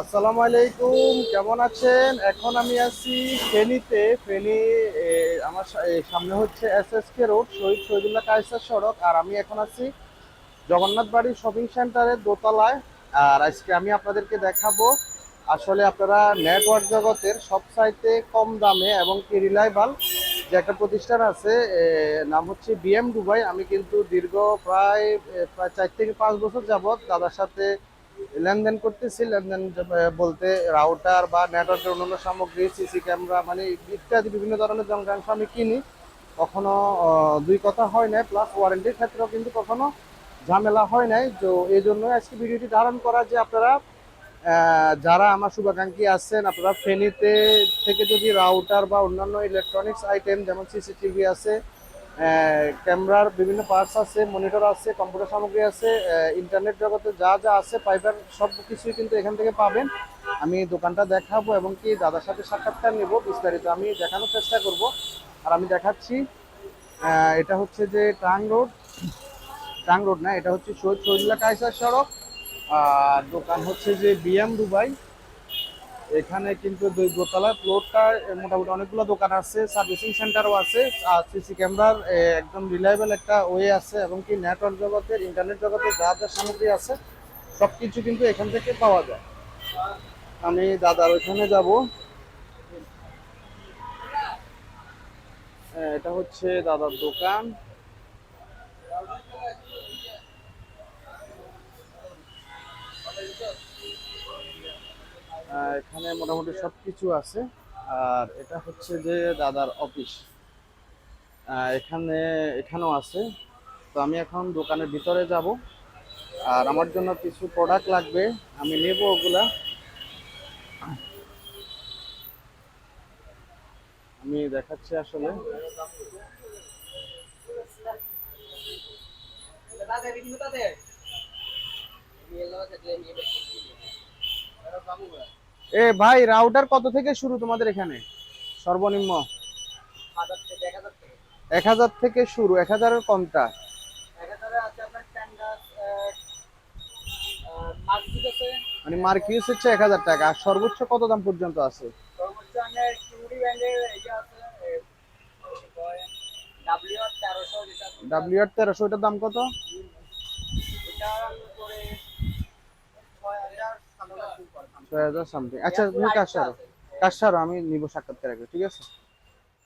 আসসালামু আলাইকুম, কেমন আছেন? এখন আমি আছি ফেনীতে। ফেনী আমার সামনে হচ্ছে এস এস কে রোড, শহীদ শহীদুল্লাহ কায়সার সড়ক। আর আমি এখন আছি জগন্নাথ বাড়ি শপিং সেন্টারের দোতলায়। আর আজকে আমি আপনাদেরকে দেখাবো, আসলে আপনারা নেটওয়ার্ক জগতের সব সাইতে কম দামে এবং কি রিলায়েবল যে একটা প্রতিষ্ঠান আছে নাম হচ্ছে বিএম দুবাই। আমি কিন্তু দীর্ঘ প্রায় প্রায় চার থেকে পাঁচ বছর যাবত দাদার সাথে লেনদেন করতেছি, লেনদেন বলতে রাউটার বা নেটওয়ার্কের অন্যান্য সামগ্রী সিসি ক্যামেরা মানে ইত্যাদি বিভিন্ন ধরনের যন্ত্রাংশ আমি কিনি। কখনো দুই কথা হয় নাই প্লাস ওয়ারেন্টির ক্ষেত্রেও কিন্তু কখনো ঝামেলা হয় নাই। তো এই জন্যই আজকে ভিডিওটি ধারণ করা যে আপনারা যারা আমার শুভাকাঙ্ক্ষী আছেন, আপনারা ফেনীতে থেকে যদি রাউটার বা অন্যান্য ইলেকট্রনিক্স আইটেম যেমন সিসিটিভি আছে ক্যামেরার বিভিন্ন পার্টস আছে মনিটর আছে কম্পিউটার সামগ্রী আছে ইন্টারনেট জগতে যা যা আছে পাইবার সব কিছুই কিন্তু এখান থেকে পাবেন। আমি দোকানটা দেখাবো এবং কি দাদার সাথে সাক্ষাৎকার নেব বিস্তারিত। আমি দেখানোর চেষ্টা করব। আর আমি দেখাচ্ছি এটা হচ্ছে যে টাং রোড। টাং রোড না, এটা হচ্ছে শহীদ শহীদুল্লাহ কায়সার সড়ক। আর দোকান হচ্ছে যে বিএম দুবাই। এখানে কিন্তু দুই দোতলা ফ্লোরটা মোটামুটি অনেকগুলো দোকান আছে, সার্ভিসিং সেন্টারও আছে, আর সিসি ক্যামেরার একদম রিলায়েবল একটা ওয়ে আছে, এবং কি নেটওয়ার্ক জগতের ইন্টারনেট জগতের যা যা সামগ্রী আছে সব কিছু কিন্তু এখান থেকে পাওয়া যায়। আমি দাদার ওইখানে যাব। এটা হচ্ছে দাদার দোকান। এখানে মোটামুটি সব কিছু আছে। আর এটা হচ্ছে যে দাদার অফিস। এখানে, এখানেও আছে। তো আমি এখন দোকানের ভিতরে যাব। আর আমার জন্য কিছু প্রোডাক্ট লাগবে, আমি নেব ওগুলা। আমি দেখাচ্ছি আসলে। এ ভাই রাউটার কত থেকে শুরু তোমাদের এখানে? সর্বনিম্ন। এক হাজার থেকে শুরু, এক হাজারের কমটা। মানে মার্কিউস হচ্ছে এক হাজার টাকা, আর সর্বোচ্চ কত দাম পর্যন্ত আছে? ডাব্লিউ আর দাম কত? ছয় হাজার সামথিং আচ্ছা তুমি কাজ সারো কাজ সারো আমি নিব সাক্ষাৎকার আগে, ঠিক আছে?